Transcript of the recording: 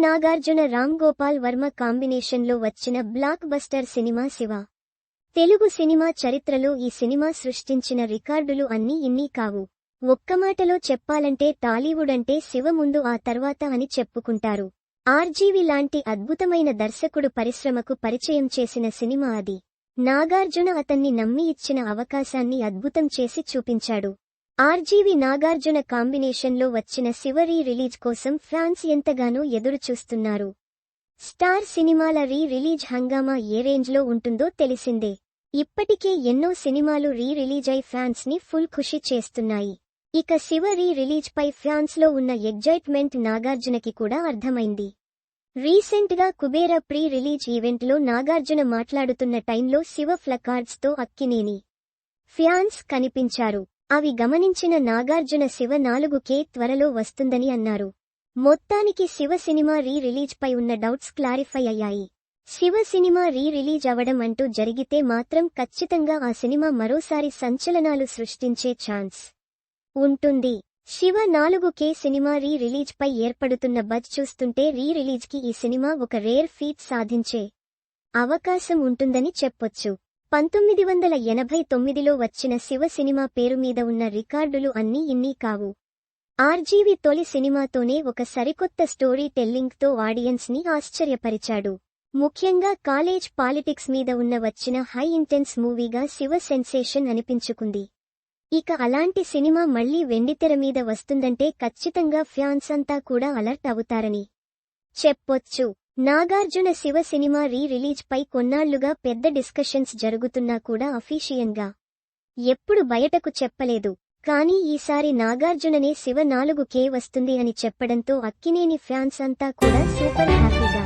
నాగార్జున రామ్ గోపాల్ వర్మ కాంబినేషన్లో వచ్చిన block buster cinema Shiva. Telugu cinema చరిత్రలో ఈ సినిమా సృష్టించిన రికార్డులు అన్నీ ఇన్నీ కావు. ఒక్కమాటలో చెప్పాలంటే టాలీవుడ్ అంటే శివ ముందు ఆ తర్వాత అని చెప్పుకుంటారు. ఆర్జీవి లాంటి అద్భుతమైన దర్శకుడు పరిశ్రమకు పరిచయం చేసిన సినిమా అది. నాగార్జున అతన్ని నమ్మి ఇచ్చిన అవకాశాన్ని అద్భుతం చేసి చూపించాడు. ఆర్జీవి నాగార్జున కాంబినేషన్లో వచ్చిన శివరీ రిలీజ్ కోసం ఫ్యాన్స్ ఎంతగానో ఎదురుచూస్తున్నారు. స్టార్ సినిమాల రీ రిలీజ్ హంగామా ఏ రేంజ్లో ఉంటుందో తెలిసిందే. ఇప్పటికే ఎన్నో సినిమాలు రీ రిలీజ్ అయి ఫ్యాన్స్ని ఫుల్ ఖుషి చేస్తున్నాయి. ఇక శివ రీ రిలీజ్ పై ఫ్యాన్స్లో ఉన్న ఎగ్జైట్మెంట్ నాగార్జునకి కూడా అర్థమైంది. రీసెంట్గా కుబేర ప్రీ రిలీజ్ ఈవెంట్లో నాగార్జున మాట్లాడుతున్న టైంలో శివ ఫ్లకార్డ్స్తో అక్కినేని. ఫ్యాన్స్ కనిపించారు. అవి గమనించిన నాగార్జున శివ నాలుగు కే త్వరలో వస్తుందని అన్నారు. మొత్తానికి శివ సినిమా రీ రిలీజ్ పై ఉన్న డౌట్స్ క్లారిఫై అయ్యాయి. శివ సినిమా రీ రిలీజ్ అవడం అంటూ జరిగితే మాత్రం ఖచ్చితంగా ఆ సినిమా మరోసారి సంచలనాలు సృష్టించే ఛాన్స్ ఉంటుంది. శివ నాలుగు కే సినిమా రీ రిలీజ్ పై ఏర్పడుతున్న బజ్ చూస్తుంటే రీ రిలీజ్కి ఈ సినిమా ఒక రేర్ ఫీట్ సాధించే అవకాశం ఉంటుందని చెప్పొచ్చు. పంతొమ్మిది వందల ఎనభై తొమ్మిదిలో వచ్చిన శివ సినిమా పేరు మీద ఉన్న రికార్డులు అన్నీ ఇన్నీ కావు. ఆర్జీవి తొలి సినిమాతోనే ఒక సరికొత్త స్టోరీ టెల్లింగ్తో ఆడియన్స్ని ఆశ్చర్యపరిచాడు. ముఖ్యంగా కాలేజ్ పాలిటిక్స్ మీద ఉన్న వచ్చిన హై ఇంటెన్స్ మూవీగా శివ సెన్సేషన్ అనిపించుకుంది. ఇక అలాంటి సినిమా మళ్ళీ వెండితెర మీద వస్తుందంటే ఖచ్చితంగా ఫ్యాన్స్ అంతా కూడా అలర్ట్ అవుతారని చెప్పొచ్చు. Nagarjuna Shiva cinema re release పై కొన్నాళ్ళుగా పెద్ద డిస్కషన్స్ జరుగుతున్నా కూడా అఫీషియన్గా ఎప్పుడు బయటకు చెప్పలేదు. కానీ ఈసారి నాగార్జుననే శివ నాలుగు కే వస్తుంది అని చెప్పడంతో అక్కినేని ఫ్యాన్స్ అంతా కూడా సూపర్ హ్యాపీగా